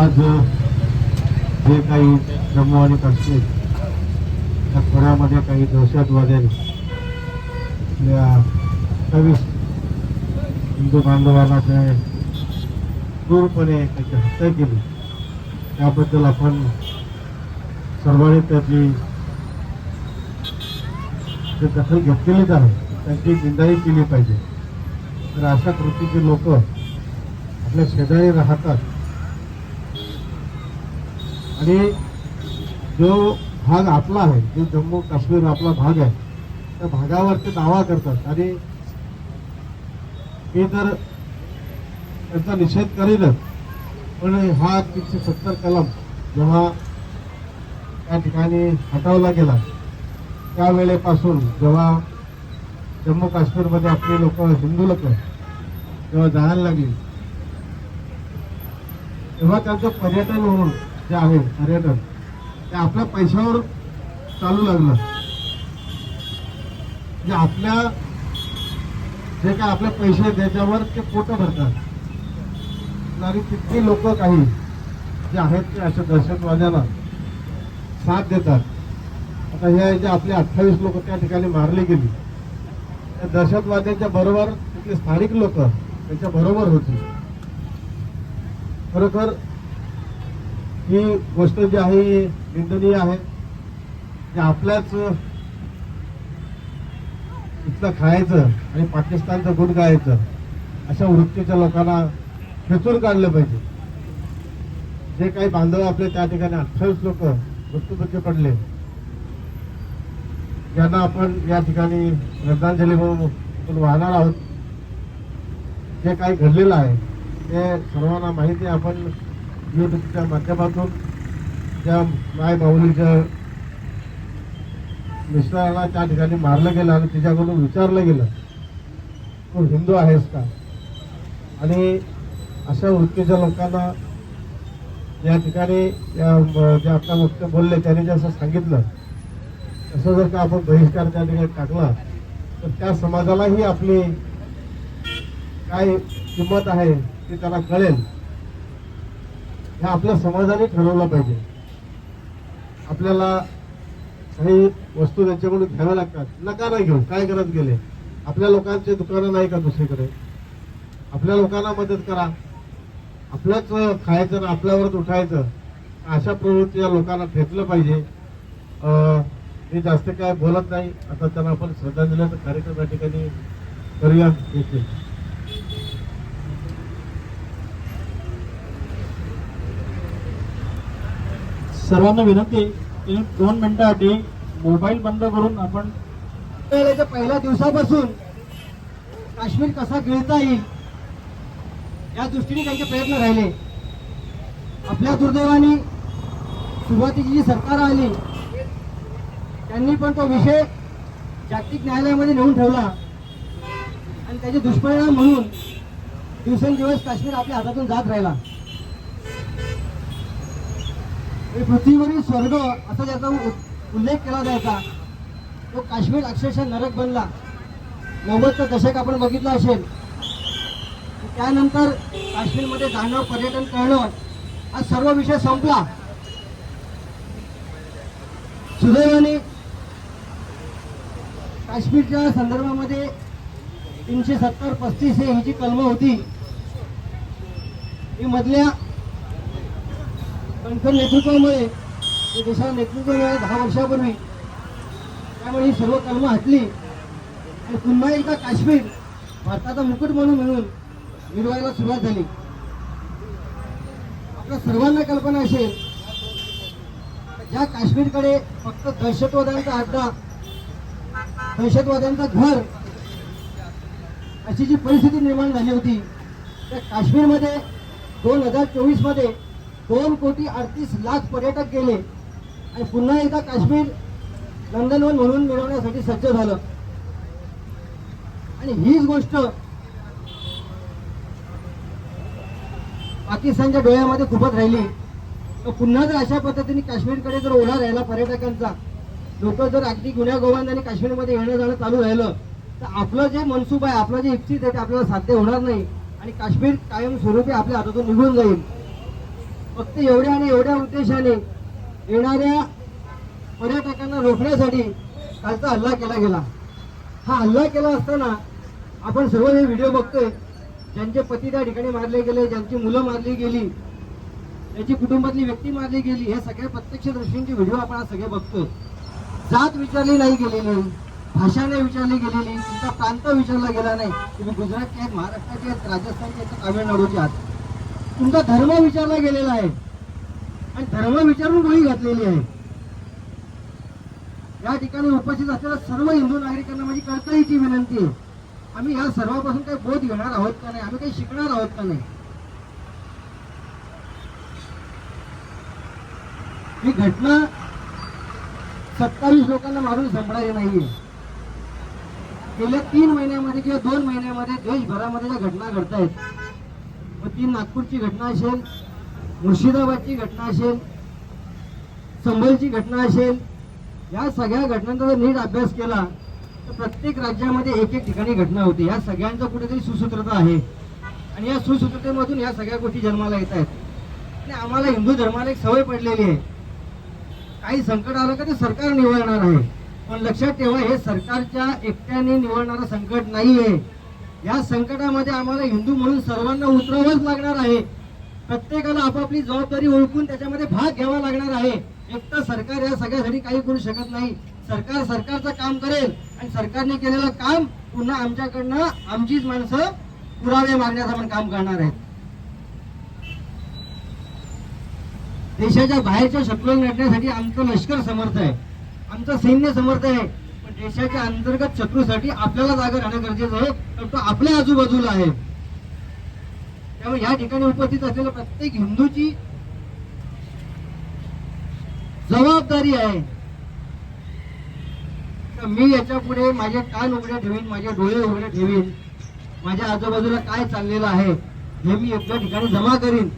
आज जे काही जम्मू आणि काश्मीर या खोऱ्यामध्ये काही दहशतवाद्यांनी आपल्या अठ्ठावीस हिंदू बांधवांना ते क्रूरपणे त्याची हत्या केली. त्याबद्दल आपण सर्वांनी त्याची जे दखल घेतलेलीच आहे त्यांची निंदाही केली पाहिजे. तर अशा कृतीचे लोक आपल्या शेजारी राहतात. आणि जो भाग आपला आहे जो जम्मू काश्मीर आपला भाग आहे त्या भागावर ते दावा करतात. आणि मी तर त्यांचा निषेध करीनच पण हा तीनशे सत्तर कलम जेव्हा त्या ठिकाणी हटवला गेला त्यावेळेपासून जेव्हा जम्मू काश्मीरमध्ये आपली लोक हिंदू लोक जेव्हा जायला लागली तेव्हा त्यांचं पर्यटन म्हणून जे आहे पर्यटन ते आपल्या पैशावर चालू लागलं. जे आपल्या जे काय आपले पैसे त्याच्यावर ते पोटं भरतात. आणि किती लोक काही जे आहेत ते अशा दहशतवाद्यांना साथ देतात. आता हे जे आपले अठ्ठावीस लोक त्या ठिकाणी मारली गेली त्या दहशतवाद्यांच्या बरोबर तिथले स्थानिक लोक त्यांच्या बरोबर होती. खरोखर ही गोष्ट जी आहे ही निंदनीय आहे. आपल्याच इथलं खायचं आणि पाकिस्तानचं गुण गायचं अशा वृत्तीच्या लोकांना खेचून काढलं पाहिजे. जे काही बांधव आपले त्या ठिकाणी अठ्ठावीस लोक मृत्यूमुखी पडले ज्यांना आपण या ठिकाणी श्रद्धांजली म्हणून वाहणार आहोत. जे काही घडलेलं आहे ते सर्वांना माहिती आपण यूट्यूबच्या माध्यमातून त्या माय माऊलीच्या मिस्टराला त्या ठिकाणी मारलं गेलं आणि तिच्याकडून विचारलं गेलं तू हिंदू आहेस का? आणि अशा वृत्तीच्या लोकांना या ठिकाणी या जे आपल्या वक्त बोलले त्याने जसं सांगितलं तसं जर का आपण बहिष्कार त्या ठिकाणी टाकला तर त्या समाजालाही आपली काय किंमत आहे ती त्याला कळेल. हे आपल्या समाजाने ठरवलं पाहिजे. आपल्याला काही वस्तू त्यांच्याकडून घ्याव्या लागतात. नका नाही घेऊ. काय करत गेले? आपल्या लोकांचे दुकानं नाही का दुसरीकडे? आपल्या लोकांना मदत करा. आपलंच खायचं आणि आपल्यावरच उठायचं. अशा प्रवृत्तीच्या लोकांना ठेचलं पाहिजे. मी जास्त काय बोलत नाही. आता त्यांना आपण श्रद्धांजलीचा कार्यक्रम या ठिकाणी करूया. सर्वांना विनंती की दोन मिनिटासाठी मोबाईल बंद करून आपण पहिल्या दिवसापासून काश्मीर कसा गिळता येईल या दृष्टीने त्यांचे प्रयत्न राहिले. आपल्या दुर्दैवाने सुरुवातीची जी सरकार आली त्यांनी पण तो विषय जागतिक न्यायालयामध्ये नेऊन ठेवला. आणि त्याचे दुष्परिणाम म्हणून दिवसेंदिवस काश्मीर आपल्या हातातून जात राहिला. हे पृथ्वीवरील स्वर्ग असा ज्याचा उ- उल्लेख केला जायचा तो काश्मीर अक्षरशः नरक बनला. नव्वदचं दशक आपण बघितलं असेल. त्यानंतर काश्मीरमध्ये जाणं पर्यटन करणं हा सर्व विषय संपला. सुदैवाने काश्मीरच्या संदर्भामध्ये तीनशे सत्तर पस्तीस हे ही जी कलमं होती ही मधल्या कणखर नेतृत्वामुळे हे देशाला नेतृत्व मिळालं दहा वर्षापूर्वी. त्यामुळे ही सर्व कलमं हटली. आणि पुन्हा एकदा काश्मीर भारताचा मुकुट म्हणून मिळून मिरवायला सुरुवात झाली. आपल्या सर्वांना कल्पना असेल ज्या काश्मीरकडे फक्त दहशतवाद्यांचा अड्डा दहशतवाद्यांचा घर अशी जी परिस्थिती निर्माण झाली होती त्या काश्मीरमध्ये दोन हजार चोवीसमध्ये दोन कोटी अडतीस लाख पर्यटक गेले आणि पुन्हा एकदा काश्मीर नंदनवन म्हणून मिळवण्यासाठी सज्ज झालं. आणि हीच गोष्ट पाकिस्तानच्या डोळ्यामध्ये खूपच राहिली. तर पुन्हा जर अशा पद्धतीने काश्मीरकडे जर ओढा राहिला पर्यटकांचा लोक जर अगदी गुन्ह्या गोवांनी काश्मीरमध्ये येणं जाणं चालू राहिलं तर आपलं जे मनसूब आहे आपलं जे इच्छित आहे ते आपल्याला साध्य होणार नाही आणि काश्मीर कायमस्वरूपी आपल्या हातातून निघून जाईल. फक्त एवढ्या आणि एवढ्या उद्देशाने येणाऱ्या पर्यटकांना रोखण्यासाठी कालचा हल्ला केला गेला. हा हल्ला केला असताना आपण सर्व हे व्हिडिओ बघतोय. ज्यांचे पती त्या ठिकाणी मारले गेले ज्यांची मुलं मारली गेली त्याची कुटुंबातली व्यक्ती मारली गेली हे सगळे प्रत्यक्ष दृष्टींचे व्हिडिओ आपण आज सगळे बघतोय. जात विचारली नाही गेलेली भाषा नाही विचारली गेलेली तुमचा प्रांत विचारला गेला नाही. तुम्ही गुजरातचे आहेत महाराष्ट्राचे आहेत राजस्थानचे आहेत का तामिळनाडूचे आहात. तुमचा धर्म विचारला गेलेला आहे. आणि धर्म विचारून गोळी घातलेली आहे. या ठिकाणी उपस्थित असलेल्या सर्व हिंदू नागरिकांना माझी कळकळीची विनंती आहे. आम्ही या सर्वापासून काही बोध घेणार आहोत का नाही? आम्ही काही शिकणार आहोत का नाही? ही घटना सत्तावीस लोकांना मारून संपणारी नाहीये. गेल्या तीन महिन्यामध्ये किंवा दोन महिन्यामध्ये देशभरामध्ये ज्या घटना घडत आहेत मग ती नागपूरची घटना असेल मुर्शिदाबादची घटना असेल संभलची घटना असेल या सगळ्या घटनांचा जर नीट अभ्यास केला तर प्रत्येक राज्यामध्ये एक एक ठिकाणी घटना होती. या सगळ्यांचं कुठेतरी सुसूत्रता आहे. आणि या सुसूत्रतेमधून या सगळ्या गोष्टी जन्माला येत आहेत. आणि आम्हाला हिंदू धर्माला एक सवय पडलेली आहे. काही संकट आलं का ते सरकार निवडणार आहे. पण लक्षात ठेवा हे सरकारच्या एकट्याने निवडणारं संकट नाही आहे या संकटामध्ये आम्हाला हिंदू म्हणून सर्वांना उतरावंच लागणार आहे. प्रत्येकाला आपापली जबाबदारी ओळखून त्याच्यामध्ये भाग घ्यावा लागणार आहे. एकटं सरकार या सगळ्यासाठी काही करू शकत नाही. सरकार सरकारचं काम करेल आणि सरकारने केलेलं काम पुन्हा आमच्याकडनं आमचीच माणसं पुरावे मागण्याचं पण काम करणार आहेत. देशाच्या बाहेरच्या शत्रू लढण्यासाठी आमचं लष्कर समर्थ आहे. आमचं सैन्य समर्थ आहे. देशाच्या अंतर्गत शत्रूसाठी आपल्याला जागा राहणं गरजेचं आहे तर तो आपल्या आजूबाजूला आहे. त्यामुळे या ठिकाणी उपस्थित असलेल्या प्रत्येक हिंदूची जबाबदारी आहे. तर मी याच्यापुढे माझे कान उघडे ठेवीन माझे डोळे उघडे ठेवीन माझ्या आजूबाजूला काय चाललेलं आहे हे मी योग्य ठिकाणी जमा करीन.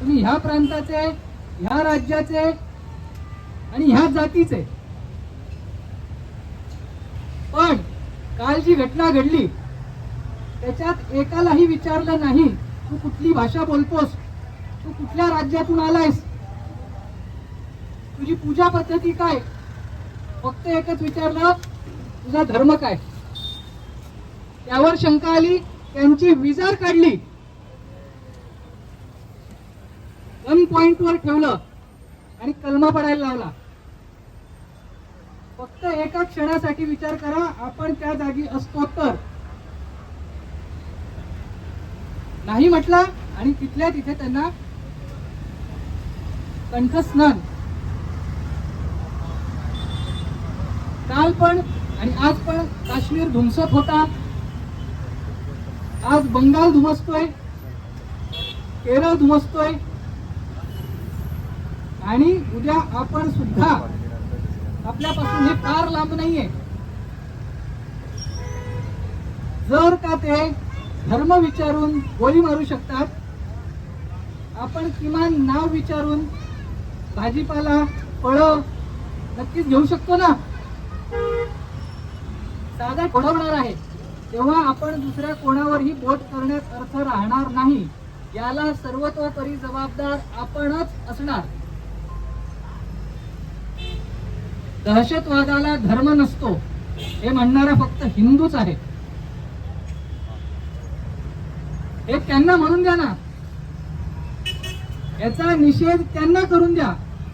तुम्ही ह्या प्रांताचे ह्या राज्याचे आणि ह्या जातीचे. पण काल जी घटना घडली त्याच्यात एकालाही विचारलं नाही तू कुठली भाषा बोलतोस? तू कुठल्या राज्यातून आलायस? तुझी पूजा पद्धती काय? फक्त एकच विचारलं तुझा धर्म काय? त्यावर शंका आली त्यांची विजार काढली. गन वर ठेवलं आणि कलमा पडायला लावला. फक्त एका क्षणासाठी विचार करा आपण त्या जागी असतो तर. नाही म्हटला आणि तिथल्या तिथे त्यांना कंठस्नान. काल पण आणि आज पण काश्मीर धुमसत होता. आज बंगाल धुमसतोय केरळ धुमसतोय आणि उद्या आपण सुद्धा आपल्यापासून हे फार लांब नाहीये. जर का ते धर्म विचारून गोळी मारू शकतात आपण किमान नाव विचारून भाजीपाला फळं नक्कीच घेऊ शकतो ना? साधा घडवणार आहे. तेव्हा आपण दुसऱ्या कोणावरही बोट करण्यात अर्थ राहणार नाही. याला सर्वतोपरी जबाबदार आपणच असणार. दहशतवादाला धर्म नसतो हे म्हणणारा फक्त हिंदूच आहे. हे त्यांना म्हणून द्या ना. याचा निषेध त्यांना करून द्या.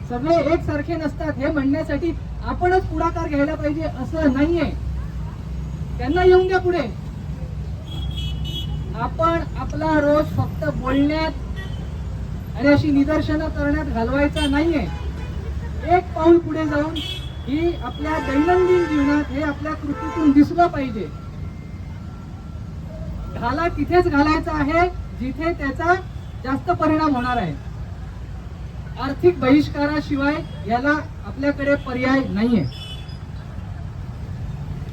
सगळे एकसारखे नसतात हे म्हणण्यासाठी आपणच पुढाकार घ्यायला पाहिजे असं नाहीये. त्यांना येऊन द्या पुढे. आपण आपला रोज फक्त बोलण्यात आणि अशी निदर्शनं करण्यात घालवायचा नाहीये. एक पाऊल पुढे जाऊन ही आपल्या दैनंदिन जीवनात हे आपल्या कृतीतून दिसलं पाहिजे. घाला तिथेच घालायचा आहे जिथे त्याचा जास्त परिणाम होणार आहे. आर्थिक बहिष्काराशिवाय याला आपल्याकडे पर्याय नाहीये.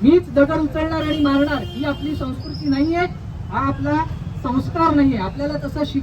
मीच दगड उचलणार आणि मारणार ही आपली संस्कृती नाहीये हा आपला संस्कार नाहीये. आपल्याला तसं शिक